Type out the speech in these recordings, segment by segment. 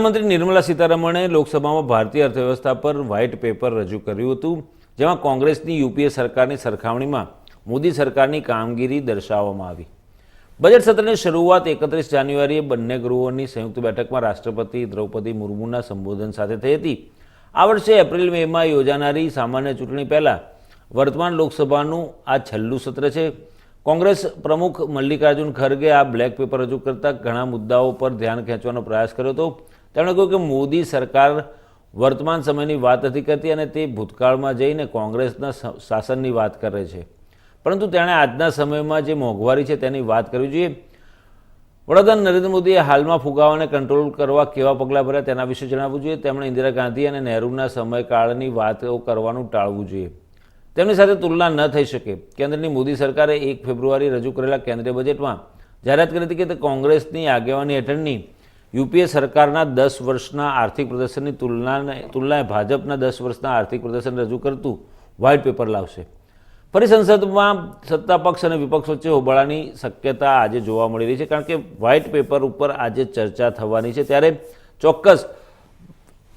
નાણામંત્રી નિર્મલા સીતારમણે લોકસભામાં ભારતીય અર્થવ્યવસ્થા પર વ્હાઇટ પેપર રજૂ કર્યું હતું, જેમાં કોંગ્રેસની યુપીએ સરકારની સરખામણીમાં મોદી સરકારની કામગીરી દર્શાવવામાં આવી. બજેટ સત્રની શરૂઆત એકત્રીસ જાન્યુઆરીએ બંને ગૃહોની સંયુક્ત બેઠકમાં રાષ્ટ્રપતિ દ્રૌપદી મુર્મુના સંબોધન સાથે થઈ હતી. આ વર્ષે એપ્રિલ મેમાં યોજાનારી સામાન્ય ચૂંટણી પહેલાં વર્તમાન લોકસભાનું આ છેલ્લું સત્ર છે. કોંગ્રેસ પ્રમુખ મલ્લિકાર્જુન ખરગે આ બ્લેક પેપર રજૂ કરતા ઘણા મુદ્દાઓ પર ધ્યાન ખેંચવાનો પ્રયાસ કર્યો હતો. તેમણે કહ્યું કે મોદી સરકાર વર્તમાન સમયની વાત નથી કરતી અને તે ભૂતકાળમાં જઈને કોંગ્રેસના શાસનની વાત કરે છે. પરંતુ તેણે આજના સમયમાં જે મોંઘવારી છે તેની વાત કરવી જોઈએ. વડાપ્રધાન નરેન્દ્ર મોદીએ હાલમાં ફુગાવાને કંટ્રોલ કરવા કેવા પગલાં ભર્યા તેના વિશે જણાવવું જોઈએ. તેમણે ઇન્દિરા ગાંધી અને નહેરુના સમયકાળની વાતો કરવાનું ટાળવું જોઈએ. તેમની સાથે તુલના ન થઈ શકે. કેન્દ્રની મોદી સરકારે એક ફેબ્રુઆરી રજૂ કરેલા કેન્દ્રીય બજેટમાં જાહેરાત કરી હતી કે તે કોંગ્રેસની આગેવાની હેઠળની યુપીએ સરકારના દસ વર્ષના આર્થિક પ્રદર્શનની તુલનાને તુલનાએ ભાજપના દસ વર્ષના આર્થિક પ્રદર્શન રજૂ કરતું વ્હાઇટ પેપર લાવશે. ફરી સંસદમાં સત્તા પક્ષ અને વિપક્ષ વચ્ચે હોબાળાની શક્યતા આજે જોવા મળી રહી છે, કારણ કે વ્હાઇટ પેપર ઉપર આજે ચર્ચા થવાની છે. ત્યારે ચોક્કસ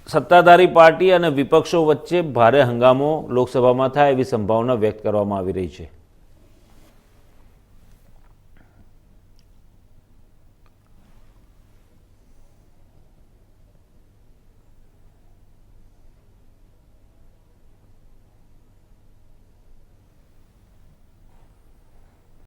સત્તાધારી પાર્ટી અને વિપક્ષો વચ્ચે ભારે હંગામો લોકસભામાં થાય એવી સંભાવના વ્યક્ત કરવામાં આવી રહી છે.